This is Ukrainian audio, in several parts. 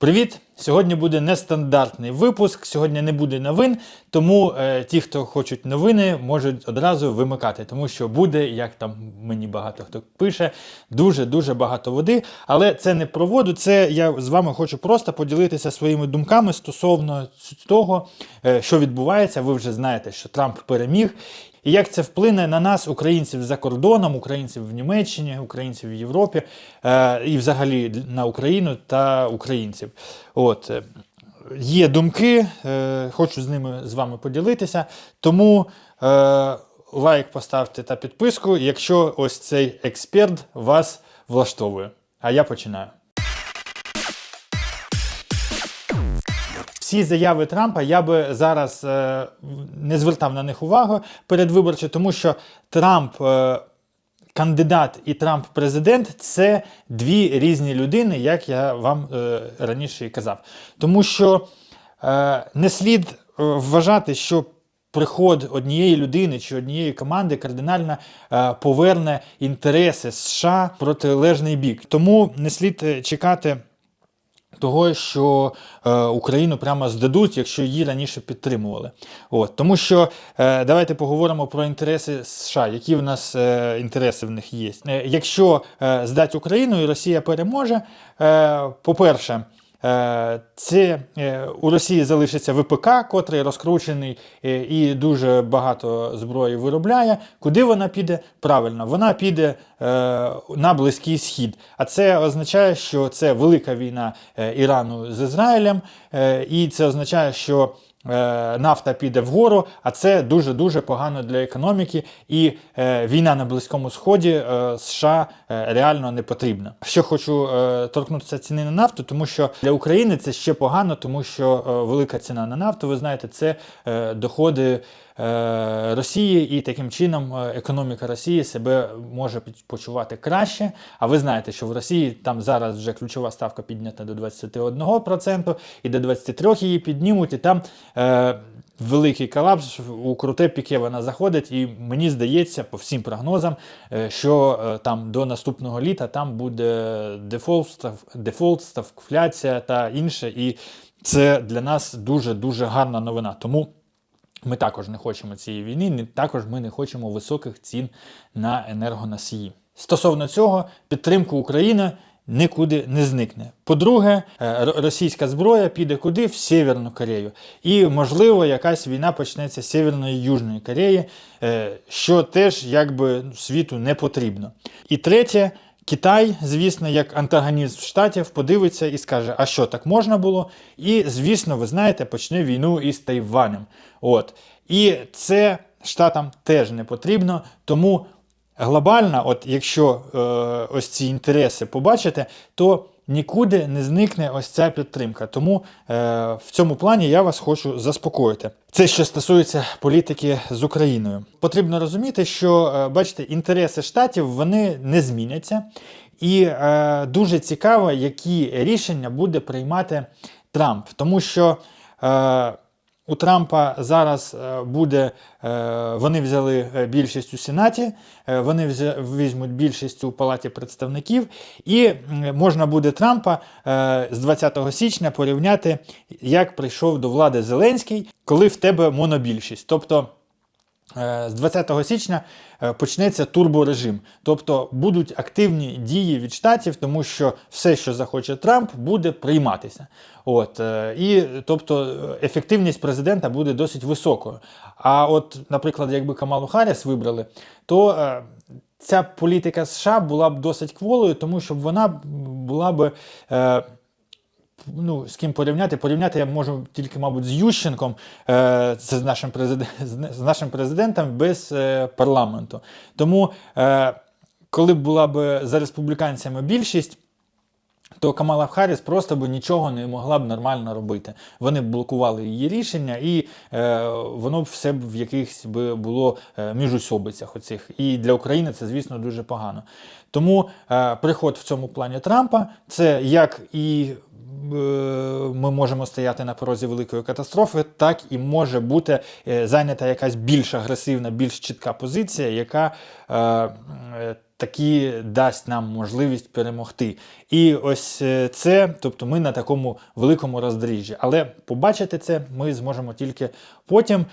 Привіт! Сьогодні буде нестандартний випуск. Сьогодні не буде новин, тому е, ті, хто хочуть новини, можуть одразу вимикати, тому що буде, як там мені багато хто пише, дуже дуже багато води. Але це не про воду. Це я з вами хочу просто поділитися своїми думками стосовно того, е, що відбувається. Ви вже знаєте, що Трамп переміг. І як це вплине на нас, українців за кордоном, українців в Німеччині, українців в Європі е, і взагалі на Україну та українців. Е, Є думки, е, хочу з ними з вами поділитися. Тому е, лайк поставте та підписку, якщо ось цей експерт вас влаштовує. А я починаю. Всі заяви Трампа я би зараз е, не звертав на них увагу передвиборчо, тому що Трамп е, кандидат і Трамп президент це дві різні людини, як я вам е, раніше і казав. Тому що е, не слід е, вважати, що приход однієї людини чи однієї команди кардинально е, поверне інтереси США протилежний бік. Тому не слід е, чекати того, що е, Україну прямо здадуть, якщо її раніше підтримували. От, тому що е, давайте поговоримо про інтереси США, які в нас е, інтереси в них є. Е, якщо е, здати Україну і Росія переможе, е, по-перше, Це е, у Росії залишиться ВПК, котрий розкручений е, і дуже багато зброї виробляє. Куди вона піде? Правильно, вона піде е, на Близький Схід. А це означає, що це велика війна е, Ірану з Ізраїлем, е, і це означає, що е, нафта піде вгору, а це дуже-дуже погано для економіки. І е, війна на Близькому Сході е, США е, реально не потрібна. Ще хочу е, торкнутися ціни на нафту, тому що для України це ще погано, тому що е, велика ціна на нафту, ви знаєте, це е, доходи. е, Росії і таким чином е, економіка Росії себе може почувати краще. А ви знаєте, що в Росії там зараз вже ключова ставка піднята до 21% і до 23% її піднімуть, і там е, великий колапс у круте піке вона заходить. І мені здається, по всім прогнозам, е, що е, там до наступного літа там буде дефолт, дефолт, ставкфляція та інше. І це для нас дуже дуже гарна новина. Тому. Ми також не хочемо цієї війни, також ми не хочемо високих цін на енергоносії. Стосовно цього, підтримка України нікуди не зникне. По-друге, е, російська зброя піде куди? В Северну Корею. І, можливо, якась війна почнеться з Северної і Южної Кореї, е, що теж якби світу не потрібно. І третє. Китай, звісно, як антагоніст штатів, подивиться і скаже, а що так можна було? І, звісно, ви знаєте, почне війну із Тайванем. От. І це штатам теж не потрібно. Тому глобально, от якщо е, ось ці інтереси побачите, то нікуди не зникне ось ця підтримка. Тому е, в цьому плані я вас хочу заспокоїти. Це що стосується політики з Україною. Потрібно розуміти, що е, бачите, інтереси штатів вони не зміняться. І е, дуже цікаво, які рішення буде приймати Трамп, тому що. Е, у Трампа зараз е, буде, е, вони взяли е, більшість у Сенаті, вони візьмуть більшість у Палаті представників, і можна буде Трампа з 20 січня порівняти, як прийшов до влади Зеленський, коли в тебе монобільшість. Тобто З 20 січня е, почнеться турборежим, тобто будуть активні дії від штатів, тому що все, що захоче Трамп, буде прийматися. От е, і тобто е, ефективність президента буде досить високою. А от, наприклад, якби Камалу Харріс вибрали, то е, ця політика США була б досить кволою, тому що вона була б. Ну, з ким порівняти? Порівняти я можу тільки, мабуть, з Ющенком, е, це з нашим, президент, з нашим президентом без е, парламенту. Тому, е, коли б була б за республіканцями більшість, то Камала Харріс просто б нічого не могла б нормально робити. Вони б блокували її рішення, і е, воно б все б в якихось би було е, міжусобицях оцих. І для України це, звісно, дуже погано. Тому е, приход в цьому плані Трампа це як і ми можемо стояти на порозі великої катастрофи, так і може бути е, зайнята якась більш агресивна, більш чітка позиція, яка е, е, таки дасть нам можливість перемогти. І ось е, це, тобто ми на такому великому роздоріжжі. Але побачити це ми зможемо тільки потім.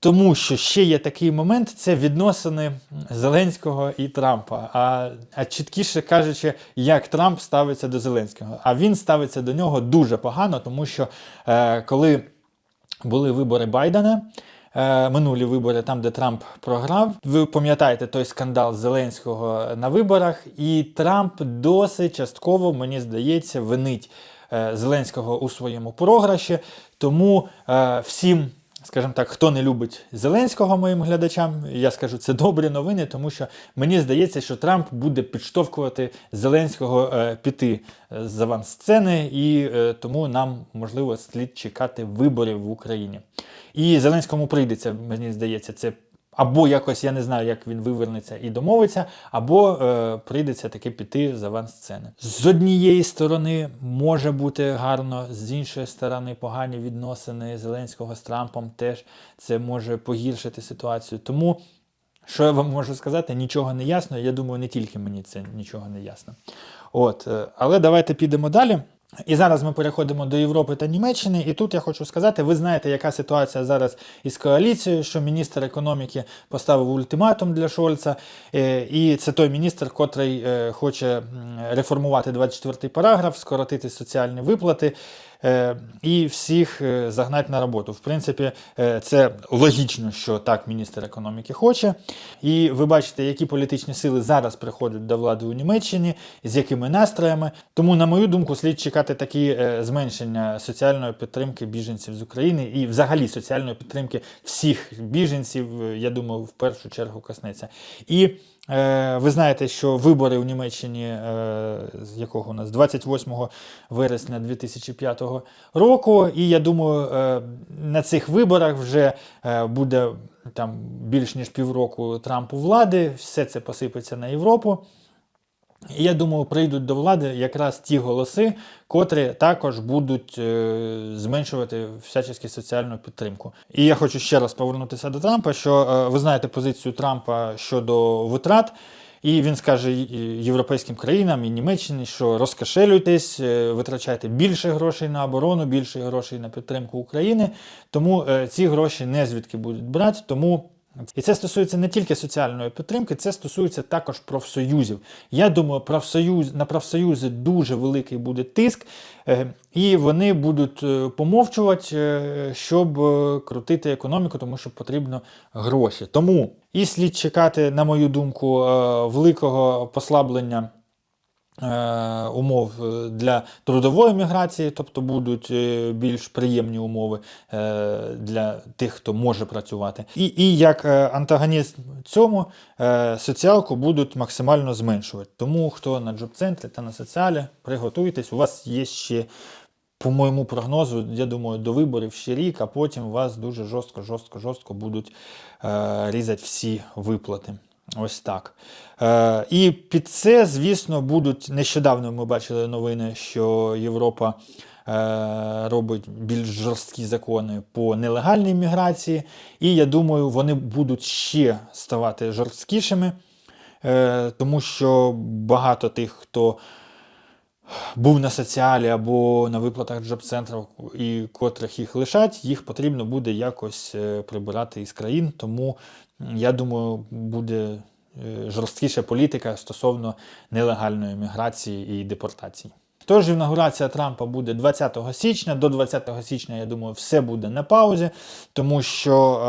Тому що ще є такий момент, це відносини Зеленського і Трампа. А, а чіткіше кажучи, як Трамп ставиться до Зеленського. А він ставиться до нього дуже погано, тому що е, коли були вибори Байдена, е, минулі вибори, там, де Трамп програв, ви пам'ятаєте той скандал Зеленського на виборах, і Трамп досить частково, мені здається, винить е, Зеленського у своєму програші. Тому е, всім скажімо так, хто не любить Зеленського моїм глядачам, я скажу, це добрі новини, тому що мені здається, що Трамп буде підштовхувати Зеленського е, піти е, з авансцени, і е, тому нам можливо слід чекати виборів в Україні. І Зеленському прийдеться, мені здається, це. Або якось я не знаю, як він вивернеться і домовиться, або е, прийдеться таки піти з авансцени. З однієї сторони може бути гарно, з іншої сторони погані відносини Зеленського з Трампом теж це може погіршити ситуацію. Тому, що я вам можу сказати, нічого не ясно. Я думаю, не тільки мені це нічого не ясно. От, е, але давайте підемо далі. І зараз ми переходимо до Європи та Німеччини. І тут я хочу сказати: ви знаєте, яка ситуація зараз із коаліцією, що міністр економіки поставив ультиматум для Шольца. Е, І це той міністр, котрий е, хоче реформувати 24-й параграф, скоротити соціальні виплати. Е, І всіх е, загнати на роботу. В принципі, е, це логічно, що так міністр економіки хоче. І ви бачите, які політичні сили зараз приходять до влади у Німеччині, з якими настроями. Тому, на мою думку, слід чекати такі зменшення соціальної підтримки біженців з України і взагалі соціальної підтримки всіх біженців, я думаю, в першу чергу коснеться. І ви знаєте, що вибори у Німеччині, е, з якого у нас 28 вересня 2005 року, і я думаю, е, на цих виборах вже е, буде там більш ніж півроку Трампу влади, все це посипеться на Європу. І я думаю, прийдуть до влади якраз ті голоси, котрі також будуть е, зменшувати всячески соціальну підтримку. І я хочу ще раз повернутися до Трампа, що е, ви знаєте позицію Трампа щодо витрат. І він скаже європейським країнам і Німеччині, що розкошелюйтесь, е, витрачайте більше грошей на оборону, більше грошей на підтримку України. Тому ці гроші не звідки будуть брати. Тому і це стосується не тільки соціальної підтримки, це стосується також профсоюзів. Я думаю, профсоюз, на профсоюзи дуже великий буде тиск, е, і вони будуть е, помовчувати, е, щоб крутити економіку, тому що потрібно гроші. Тому і слід чекати, на мою думку, великого послаблення. Е, Умов е, для трудової міграції, тобто будуть е, більш приємні умови для тих, хто може працювати. І, і як антагоніст цьому соціалку будуть максимально зменшувати. Тому хто на джоб-центрі та на соціалі, приготуйтесь, у вас є ще. По моєму прогнозу, я думаю, до виборів ще рік, а потім вас дуже жорстко, жорстко, жорстко будуть різати всі виплати. Ось так. Е, і під це, звісно, будуть нещодавно ми бачили новини, що Європа е, робить більш жорсткі закони по нелегальній міграції. І я думаю, вони будуть ще ставати жорсткішими, е, тому що багато тих, хто був на соціалі або на виплатах джоб-центрів, і котрих їх лишать, їх потрібно буде якось е, прибирати із країн. Тому я думаю, буде е, жорсткіша політика стосовно нелегальної міграції і депортації. Тож інаугурація Трампа буде 20 січня. До 20 січня, я думаю, все буде на паузі, тому що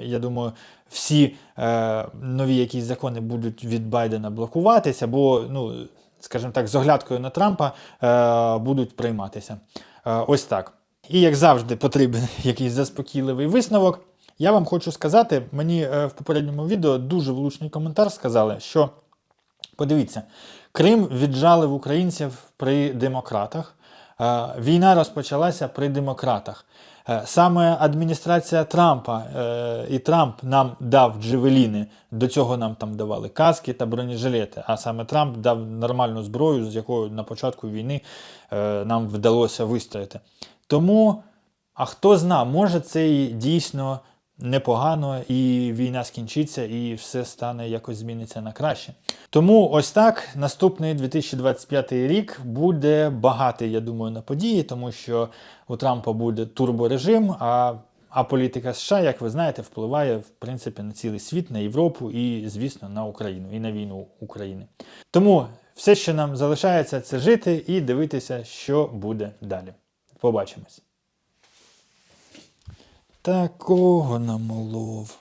е, я думаю, всі е, нові якісь закони будуть від Байдена блокуватися, або, ну, скажімо так, з оглядкою на Трампа е, будуть прийматися. Е, ось так. І як завжди, потрібен якийсь заспокійливий висновок. Я вам хочу сказати, мені е, в попередньому відео дуже влучний коментар сказали, що Подивіться, Крим віджалив українців при демократах. Е, Війна розпочалася при демократах. Е, Саме адміністрація Трампа е, і Трамп нам дав джевеліни. До цього нам там давали каски та бронежилети. А саме Трамп дав нормальну зброю, з якою на початку війни нам вдалося вистояти. Тому, а хто зна, може це і дійсно непогано, і війна скінчиться, і все стане якось зміниться на краще. Тому ось так наступний 2025 рік буде багатий, я думаю, на події, тому що у Трампа буде турборежим, а, а політика США, як ви знаєте, впливає в принципі на цілий світ, на Європу і, звісно, на Україну і на війну України. Тому все, що нам залишається, це жити і дивитися, що буде далі. Побачимось. Такого намолов.